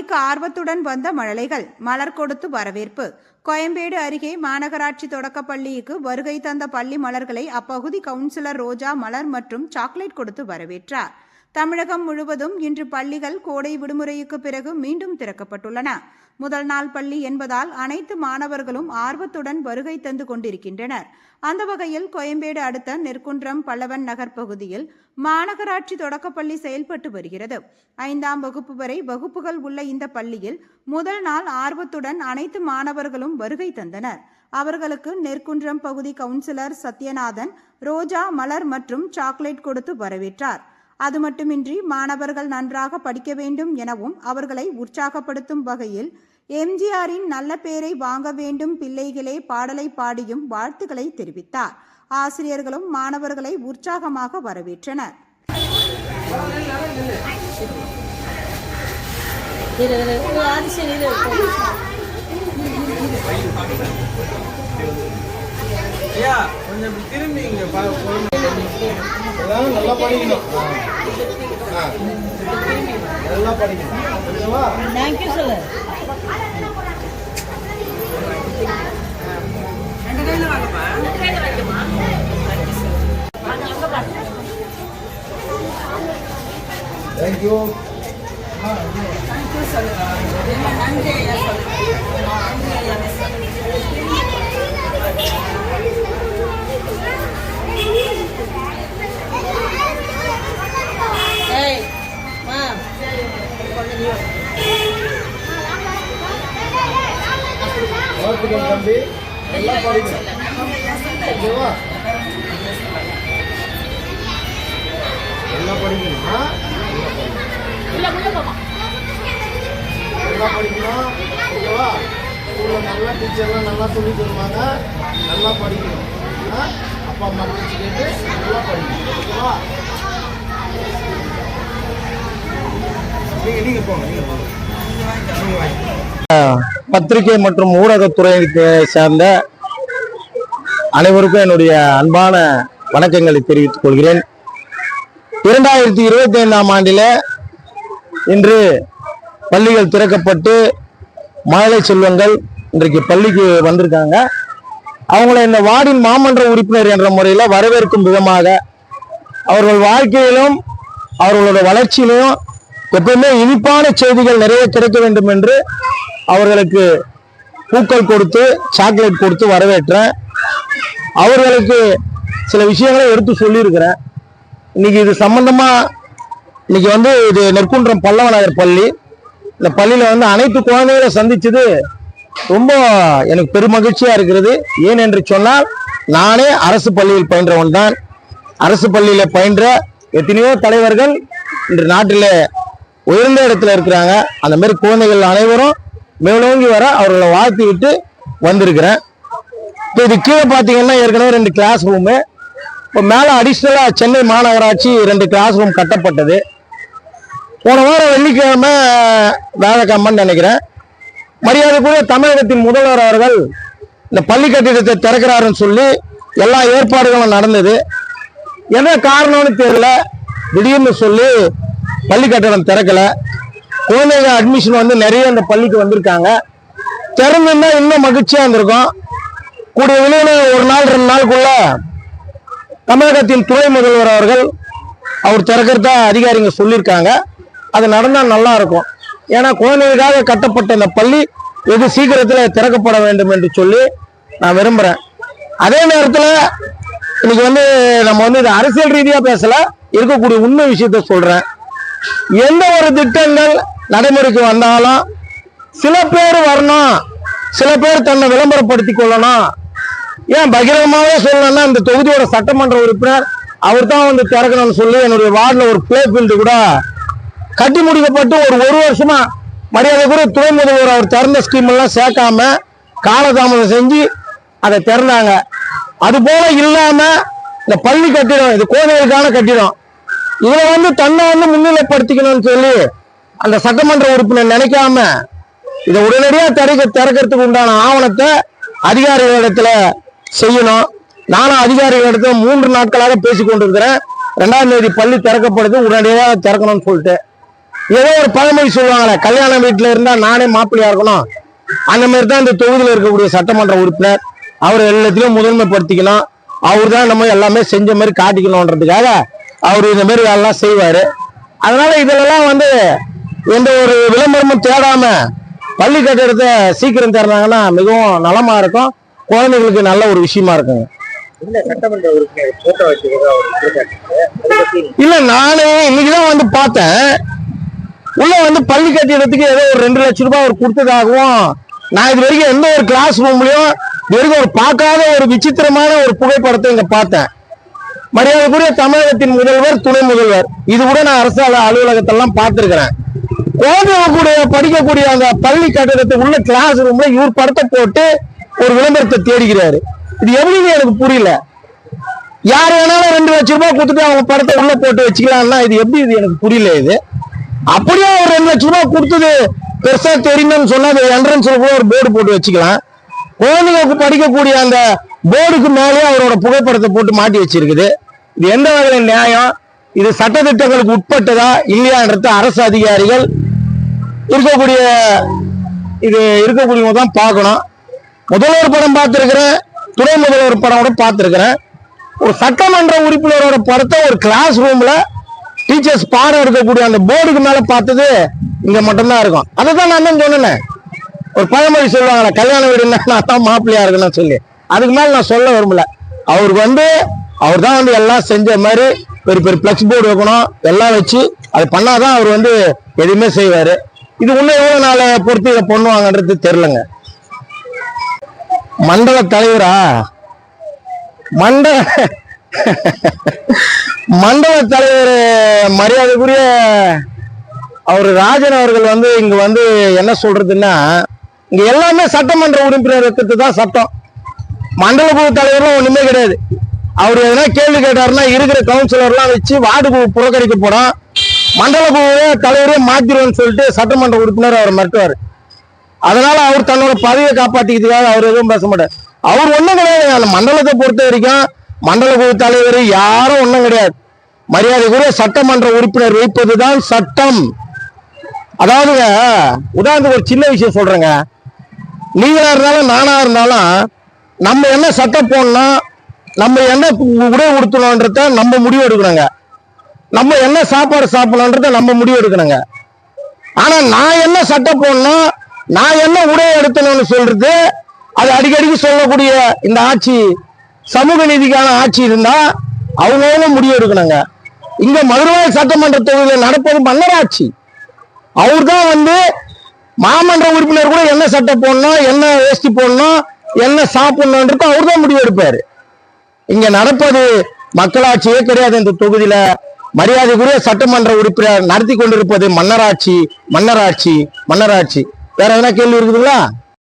பள்ளிக்கு ஆர்வத்துடன் வந்த மழலைகள் மலர் கொடுத்து வரவேற்பு. கோயம்பேடு அருகே மாநகராட்சி தொடக்கப் பள்ளிக்கு வருகை தந்த பள்ளி மலர்களை அப்பகுதி கவுன்சிலர் ரோஜா மலர் மற்றும் சாக்லேட் கொடுத்து வரவேற்றார். தமிழகம் முழுவதும் இன்று பள்ளிகள் கோடை விடுமுறைக்கு பிறகு மீண்டும் திறக்கப்பட்டுள்ளன. முதல் நாள் பள்ளி என்பதால் அனைத்து மாணவர்களும் ஆர்வத்துடன் வருகை தந்து கொண்டிருக்கின்றனர். அந்த வகையில் கோயம்பேடு அடுத்த நெற்குன்றம் பல்லவன் நகர் பகுதியில் மாநகராட்சி தொடக்கப்பள்ளி செயல்பட்டு வருகிறது. ஐந்தாம் வகுப்பு வரை வகுப்புகள் உள்ள இந்த பள்ளியில் முதல் நாள் ஆர்வத்துடன் அனைத்து மாணவர்களும் வருகை தந்தனர். அவர்களுக்கு நெற்குன்றம் பகுதி கவுன்சிலர் சத்யநாதன் ரோஜா மலர் மற்றும் சாக்லேட் கொடுத்து வரவேற்றார். அது மட்டுமின்றி மாணவர்கள் நன்றாக படிக்க வேண்டும் எனவும் அவர்களை உற்சாகப்படுத்தும் வகையில் எம்ஜிஆரின் நல்ல பேரை வாங்க வேண்டும் பிள்ளைகளே பாடலை பாடியும் வாழ்த்துக்களை தெரிவித்தார். ஆசிரியர்களும் மாணவர்களை உற்சாகமாக வரவேற்றனர். இரு இரு இரு ஆதிசன் எல்லாரும் நல்லா படிக்கணும் ஆ. நல்லா படிக்கணும் ஓகேவா தேங்க்யூ சொல்லு தேங்க்யூ ஏய் மா வாழ்த்துக்கள் தம்பி நல்லா படிக்கணும் ஓகேவா? நல்லா படிக்கணும் ஆ? நல்லா படிக்கணும் ஓகேவா? ஸ்கூலில் நல்லா டீச்சர்லாம் நல்லா சொல்லி தருவாங்க. நல்லா படிக்கணும்? அப்பா அம்மா பேச்சு கேட்டு நல்லா படிக்கணும். ஓகேவா? நீங்கள் நீங்கள் போங்க நீங்கள் போங்க. நீங்கள் வாங்க பத்திரிகை மற்றும் ஊடகத்துறைக்கு சேர்ந்த அனைவருக்கும் என்னுடைய அன்பான வணக்கங்களை தெரிவித்துக் கொள்கிறேன். இரண்டாயிரத்தி இருபத்தி ஐந்தாம் ஆண்டில இன்று பள்ளிகள் திறக்கப்பட்டு மழலை செல்வங்கள் இன்றைக்கு பள்ளிக்கு வந்திருக்காங்க. அவங்கள இந்த வார்டின் மாமன்ற உறுப்பினர் என்ற முறையில் வரவேற்கும் விதமாக அவர்கள் வாழ்க்கையிலும் அவர்களோட வளர்ச்சியிலும் எப்பவுமே இனிப்பான செய்திகள் நிறைய கிடைக்க வேண்டும் என்று அவர்களுக்கு பூக்கள் கொடுத்து சாக்லேட் கொடுத்து வரவேற்றேன் அவர்களுக்கு சில விஷயங்களை எடுத்து சொல்லியிருக்கிறேன். இன்னைக்கு இது சம்பந்தமாக இன்னைக்கு வந்து இது நெற்குன்றம் பல்லவநாயர் பள்ளி. இந்த பள்ளியில் வந்து அனைத்து குழந்தைகளை சந்திச்சது ரொம்ப எனக்கு பெருமகிழ்ச்சியாக இருக்கிறது. ஏன் என்று சொன்னால் நானே அரசு பள்ளியில் பயின்றவன் தான். அரசு பள்ளியில் பயின்ற எத்தனையோ தலைவர்கள் இன்று நாட்டில் உயர்ந்த இடத்துல இருக்கிறாங்க. அந்த மாதிரி குழந்தைகள் அனைவரும் மேலோங்கி வர அவர்களை வாழ்த்து விட்டு வந்திருக்கிறேன். இப்போ இது கீழே பார்த்தீங்கன்னா ஏற்கனவே ரெண்டு கிளாஸ் ரூமு இப்போ மேலே அடிஷ்னலாக சென்னை மாநகராட்சி ரெண்டு கிளாஸ் ரூம் கட்டப்பட்டது. போன வாரம் வெள்ளிக்கிழமை வேலைக்கிழமைன்னு நினைக்கிறேன். மரியாதைக்குரிய தமிழகத்தின் முதல்வர் அவர்கள் இந்த பள்ளி கட்டிடத்தை திறக்கிறாருன்னு சொல்லி எல்லா ஏற்பாடுகளும் நடந்தது. என்ன காரணம்னு தெரியல. திடீர்னு சொல்லி பள்ளி கட்டடம் திறக்கல. குழந்தைங்க அட்மிஷன் வந்து நிறைய இந்த பள்ளிக்கு வந்திருக்காங்க. திறந்துன்னா இன்னும் மகிழ்ச்சியா இருந்திருக்கும். கூடிய விளைவில் ஒரு நாள் ரெண்டு நாளுக்குள்ள தமிழகத்தின் துணை முதல்வர் அவர்கள் அவர் திறக்கிறதா அதிகாரிங்க சொல்லியிருக்காங்க. அது நடந்தால் நல்லா இருக்கும். ஏன்னா குழந்தைகளுக்காக கட்டப்பட்ட இந்த பள்ளி வெகு சீக்கிரத்தில் திறக்கப்பட வேண்டும் என்று சொல்லி நான் விரும்புகிறேன் அதே நேரத்தில் இன்னைக்கு வந்து நம்ம வந்து இது அரசியல் ரீதியாக பேசல இருக்கக்கூடிய உண்மை விஷயத்த சொல்கிறேன் எந்த ஒரு திட்டங்கள் நடைமுறைக்கு வந்தாலும் சில பேர் வரணும். சில பேர் தன்னை விளம்பரப்படுத்திக் கொள்ளணும். ஏன் பகிரங்கமாகவே சொல்லணும்னா இந்த தொகுதியோட சட்டமன்ற உறுப்பினர் அவர் தான் வந்து திறக்கணும்னு சொல்லி என்னுடைய வார்டில் ஒரு பிளே ஃபீல்டு கூட கட்டி முடிக்கப்பட்டு ஒரு ஒரு வருஷமா மரியாதை கூட துணை முதல்வர் அவர் திறந்த ஸ்கீம் எல்லாம் சேர்க்காம காலதாமதம் செஞ்சு அதை திறந்தாங்க. அது போல இல்லாம இந்த பள்ளி கட்டிடம் இது கோவிலுக்கான கட்டிடம். இதை வந்து தன்னை வந்து முன்னிலைப்படுத்திக்கணும்னு சொல்லி அந்த சட்டமன்ற உறுப்பினர் நினைக்காம இதை உடனடியாக திறக்க திறக்கிறதுக்கு உண்டான ஆவணத்தை அதிகாரிகளிடத்துல செய்யணும். நானும் அதிகாரிகளிடத்துல மூன்று நாட்களாக பேசி கொண்டிருக்கிறேன். ரெண்டாம் தேதி பள்ளி திறக்கப்படுது உடனடியாக திறக்கணும்னு சொல்லிட்டு. ஏதோ ஒரு பழமொழி சொல்லுவாங்களே கல்யாண வீட்டில் இருந்தால் நானே மாப்பிள்ளையா இருக்கணும். அந்த மாதிரி தான் இந்த தொகுதியில் இருக்கக்கூடிய சட்டமன்ற உறுப்பினர். அவர் எல்லாத்திலையும் முதன்மைப்படுத்திக்கணும். அவர் தான் நம்ம எல்லாமே செஞ்ச மாதிரி காட்டிக்கணுன்றதுக்காக அவர் இந்த மாதிரி வேலைலாம் செய்வார். அதனால இதெல்லாம் வந்து எந்த ஒரு விளம்பரமும் தேடாம பள்ளி கட்டிடத்தை சீக்கிரம் தர்றாங்கன்னா மிகவும் நலமா இருக்கும். குழந்தைங்களுக்கு நல்ல ஒரு விஷயமா இருக்குங்க. இல்ல நானே இன்னைக்குதான் வந்து பார்த்தேன். உள்ள வந்து பள்ளி கட்டிடத்துக்கு ஏதோ ஒரு ரெண்டு லட்சம் ரூபாய் அவர் கொடுத்ததாகவும் நான் இது வரைக்கும் எந்த ஒரு கிளாஸ் ரூம்லயும் இது வரைக்கும் ஒரு பார்க்காத ஒரு விசித்திரமான ஒரு புகைப்படத்தை இங்க பார்த்தேன். மரியாதைக்குரிய தமிழகத்தின் முதல்வர் துணை முதல்வர். இது கூட நான் அரசு அலு- அலுவலகத்தெல்லாம் பார்த்திருக்கிறேன். குழந்தைங்க படிக்கக்கூடிய அந்த பள்ளி கட்டிடத்தை உள்ள கிளாஸ் ரூம்ல இவர் படத்தை போட்டு ஒரு விளம்பரத்தை தேடிக்கிறாரு இது எப்படின்னு எனக்கு புரியல. யார் வேணாலும் ரெண்டு லட்சம் ரூபாய் கொடுத்துட்டு அவங்க படத்தை உள்ள போட்டு வச்சுக்கலாம்னா இது எப்படி இது எனக்கு புரியல இது. அப்படியே ஒரு ரெண்டு லட்சம் ரூபாய் கொடுத்தது பெருசா தெரியணும்னு சொன்னா அது என்ட்ரன்ஸ்ல கூட ஒரு போர்டு போட்டு வச்சுக்கலாம். குழந்தைங்களுக்கு படிக்கக்கூடிய அந்த போர்டுக்கு மேலே அவரோட புகைப்படத்தை போட்டு மாட்டி வச்சிருக்குது. இது எந்த வகையில நியாயம்? இது சட்டத்திட்டங்களுக்கு உட்பட்டதா? இல்லையான்றது அரசு அதிகாரிகள் இருக்கக்கூடிய இது இருக்கக்கூடியவங்க தான் பார்க்கணும். முதல்வர் படம் பார்த்துருக்கிறேன் துணை முதல்வர் படம் கூட பார்த்துருக்கிறேன். ஒரு சட்டமன்ற உறுப்பினரோட படத்தை ஒரு கிளாஸ் ரூமில் டீச்சர்ஸ் பாடம் எடுக்கக்கூடிய அந்த போர்டுக்கு மேலே பார்த்தது இங்கே மட்டும்தான் இருக்கும். அதை தான் நான் தான் சொன்னேன். ஒரு பழமொழி சொல்லுவாங்களே கல்யாண வீடுன்னா நான் தான் மாப்பிள்ளையா இருக்குன்னு சொல்லி. அதுக்கு மேலே நான் சொல்ல விரும்பல. அவருக்கு வந்து அவர் தான் வந்து எல்லாம் செஞ்ச மாதிரி பெரிய பெரிய ஃப்ளெக்ஸ் போர்டு வைக்கணும் எல்லாம் வச்சு அது பண்ணாதான் அவர் வந்து எதுவுமே செய்வார். இது இன்னும் எவ்வளவு நாளை பொறுத்து இதை பண்ணுவாங்கன்றது தெரிலங்க மண்டல தலைவரா? மண்டல மண்டல தலைவர் மரியாதைக்குரிய அவர் ராஜன் அவர்கள் வந்து இங்க வந்து என்ன சொல்றதுன்னா இங்க எல்லாமே சட்டமன்ற உறுப்பினர் இருக்கிறது தான் சட்டம். மண்டல குழு தலைவர்லாம் ஒண்ணுமே கிடையாது. அவர் எதனா கேள்வி கேட்டாருன்னா இருக்கிற கவுன்சிலர்லாம் வச்சு வார்டு குழு புறக்கணிக்க போறோம் மண்டல குழுவே தலைவரே மாத்திருவோம்னு சொல்லிட்டு சட்டமன்ற உறுப்பினர் அவர் மிரட்டுவார். அதனால அவர் தன்னோட பதவியை காப்பாற்றிக்கிறதுக்காக அவர் எதுவும் பேச மாட்டார். அவர் ஒன்றும் கிடையாது. அந்த மண்டலத்தை பொறுத்த வரைக்கும் மண்டல குழு தலைவர் யாரும் ஒன்றும் கிடையாது. மரியாதைக்குரிய சட்டமன்ற உறுப்பினர் வைப்பதுதான் சட்டம். அதாவதுங்க உதாரணத்துக்கு ஒரு சின்ன விஷயம் சொல்றேங்க. நீங்களா இருந்தாலும் நானா இருந்தாலும் நம்ம என்ன சட்டம் போடணும் நம்ம என்ன உடை உடுத்தணுன்றத நம்ம முடிவு எடுக்கணுங்க. நம்ம என்ன சாப்பாடு சாப்பிடலான்றத நம்ம முடிவு எடுக்கணுங்க ஆனா நான் என்ன சட்டை போடணும் நான் என்ன உடை எடுத்தணும்னு சொல்றது அது அடிக்கடிக்கு சொல்லக்கூடிய இந்த ஆட்சி சமூக நீதிக்கான ஆட்சி இருந்தா அவங்கவுங்க முடிவு எடுக்கணுங்க இங்க மதுரை சட்டமன்ற தொகுதியில் நடப்பது மன்னராட்சி. அவர் தான் வந்து மாமன்ற உறுப்பினர் கூட என்ன சட்டை போடணும் என்ன வேஷ்டி போடணும் என்ன சாப்பிடணுன்றது அவர் தான் முடிவு எடுப்பாரு இங்க நடப்பது மக்களாட்சியே கிடையாது இந்த தொகுதியில. மரியாதைக்குரிய சட்டமன்ற உறுப்பினர் நடத்தி கொண்டிருப்பது மன்னராட்சி மன்னராட்சி மன்னராட்சி. வேற எதனா கேள்வி இருக்குதுங்களா?